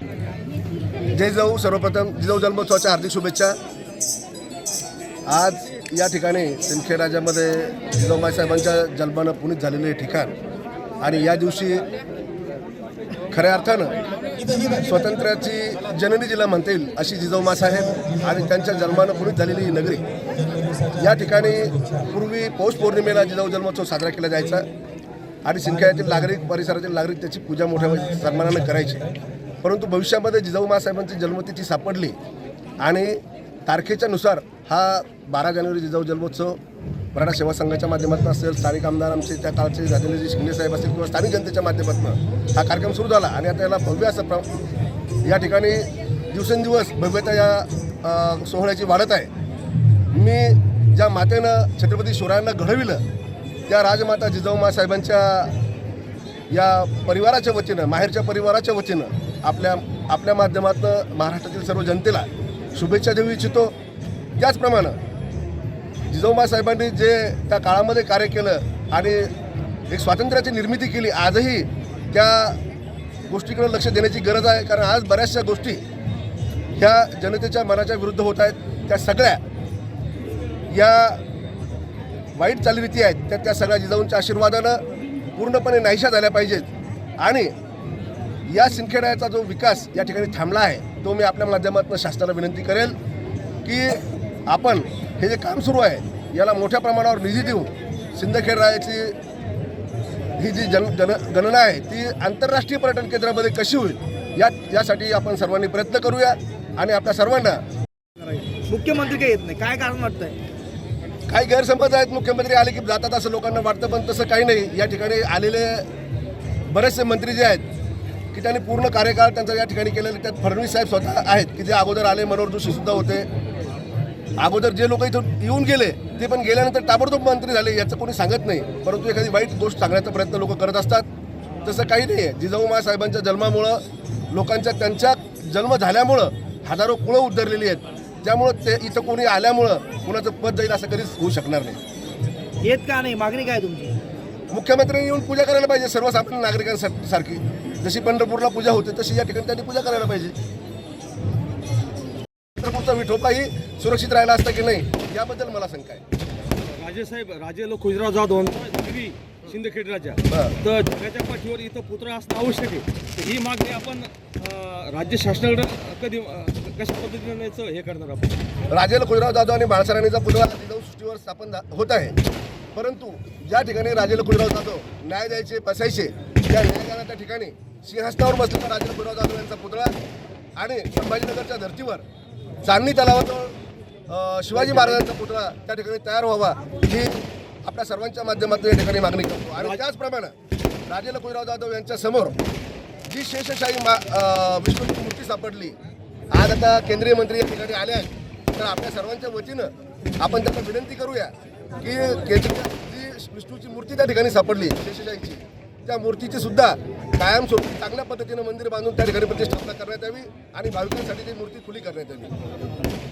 जय जाऊ सर्वप्रथम जिजाऊ जन्मोत्सवाच्या हार्दिक शुभेच्छा. आज या ठिकाणी सिंदखेड जिजाऊबाई साहेबांच्या जन्मानं पुनीत झालेलं हे ठिकाण आणि या दिवशी खऱ्या अर्थानं स्वातंत्र्याची जननी जिला म्हणता येईल अशी जिजाऊमा साहेब आणि त्यांच्या जन्मानं पुनीत झालेली ही नगरी. या ठिकाणी पूर्वी पौष पौर्णिमेला जिजाऊ जन्मोत्सव साजरा केला जायचा आणि सिंदखेड्यातील नागरिक परिसरातील नागरिक त्याची पूजा मोठ्या सन्मानानं करायची. परंतु भविष्यामध्ये जिजाऊ मासाहेबांची जन्मतिथी सापडली आणि तारखेच्या नुसार हा बारा जानेवारी जिजाऊ जन्मोत्सव मराठा सेवा संघाच्या माध्यमातून असेल स्थानिक आमदार आमचे त्या काळचे राजेंद्रजी शिंदे साहेब असतील किंवा स्थानिक जनतेच्या माध्यमातून हा कार्यक्रम सुरू झाला आणि आता याला भव्य असं प्र या ठिकाणी दिवसेंदिवस भव्यता या सोहळ्याची वाढत आहे. मी ज्या मातेनं छत्रपती शिवरायांना घडविलं त्या राजमाता जिजाऊ साहेबांच्या या परिवाराच्या वतीनं माहेरच्या परिवाराच्या वतीनं आपल्या आपल्या माध्यमातून महाराष्ट्रातील सर्व जनतेला शुभेच्छा देऊ इच्छितो. त्याचप्रमाणे जिजाऊबा साहेबांनी जे त्या काळामध्ये कार्य केलं आणि एक स्वातंत्र्याची निर्मिती केली आजही त्या गोष्टीकडे लक्ष देण्याची गरज आहे. कारण आज बऱ्याचशा गोष्टी ह्या जनतेच्या मनाच्या विरुद्ध होत आहेत. त्या सगळ्या या वाईट चालीरीती आहेत. त्या त्या सगळ्या जिजाऊंच्या आशीर्वादानं पूर्णपणे नाहीशा झाल्या पाहिजेत. आणि या सिंदखेड्याचा जो विकास या ठिकाणी थांबला आहे तो मी आपल्या माध्यमातून शासनाला विनंती करेल की आपण हे जे काम सुरू आहे याला मोठ्या प्रमाणावर निधी देऊन सिंदखेड रायाची ही जी जन गण गणना आहे ती आंतरराष्ट्रीय पर्यटन केंद्रामध्ये कशी होईल या यासाठी आपण सर्वांनी प्रयत्न करूया आणि आपल्या सर्वांना मुख्यमंत्री काही येत नाही. काय कारण वाटतंय? काही गैरसमज आहेत. मुख्यमंत्री आले की जातात असं लोकांना वाटतं पण तसं काही नाही. या ठिकाणी आलेले बरेचसे मंत्री जे आहेत की त्यांनी पूर्ण कार्यकाळ त्यांचा या ठिकाणी केलेला त्यात फडणवीस साहेब स्वतः आहेत की जे अगोदर आले मनोहर जोशी सुद्धा होते. अगोदर जे लोक इथं येऊन गेले ते पण गेल्यानंतर ताबडतोब मंत्री झाले याचं कोणी सांगत नाही. परंतु एखादी वाईट गोष्ट सांगण्याचा प्रयत्न लोक करत असतात. तसं काही नाही आहे जिजाऊमा साहेबांच्या जन्मामुळं लोकांच्या त्यांच्या जन्म झाल्यामुळं हजारो कुळं उद्धरलेली आहेत. त्यामुळं ते इथं कोणी आल्यामुळं कुणाचं पद जाईल असं कधीच होऊ शकणार नाही. येत का नाही? मागणी काय तुमची? मुख्यमंत्र्यांनी येऊन पूजा करायला पाहिजे सर्वसामान्य नागरिकांसारखी. जशी पंढरपूरला पूजा होते तशी या ठिकाणी त्यांनी पूजा करायला पाहिजे. पंढरपूरचा विठोबाही सुरक्षित राहिला असता की नाही याबद्दल मला शंका आहे. राजेसाहेब राजे लोक खुजराव जाधव शिंदखेड राजा. तर जगाच्या पाठीवर इथं पुत्र असणं आवश्यक आहे. ही मागणी आपण राज्य शासनाकडे कधी कशा पद्धतीने हे करणार आपण? राजेल खुजराव जाधव आणि बाळासाहेबांचा पुतळा सृष्टीवर स्थापन होत आहे. परंतु ज्या ठिकाणी राजेल खुजराव जाधव न्याय द्यायचे बसायचे त्या न्यायदानाच्या ठिकाणी सिंहस्थावर बसलेला राजेल खुजराव जाधव यांचा पुतळा आणि संभाजीनगरच्या धर्तीवर चांदणी तलावाजवळ शिवाजी महाराजांचा पुतळा त्या ठिकाणी तयार व्हावा ही आपल्या सर्वांच्या माध्यमातून या ठिकाणी मागणी करतो. आणि त्याचप्रमाणे राजेल खुजराव जाधव यांच्या समोर जी शेषशाही मा विष्णूची मूर्ती सापडली आज आता केंद्रीय मंत्री या ठिकाणी आले आहेत. तर आपल्या सर्वांच्या वतीनं आपण त्यांना विनंती करूया की केंद्रीय जी विष्णूची मूर्ती त्या ठिकाणी सापडली शेषशाहीची त्या मूर्तीची सुद्धा कायमस्वरूपी चांगल्या पद्धतीनं मंदिर बांधून त्या ठिकाणी प्रतिष्ठापना करण्यात यावी आणि भाविकांसाठी ती मूर्ती खुली करण्यात यावी.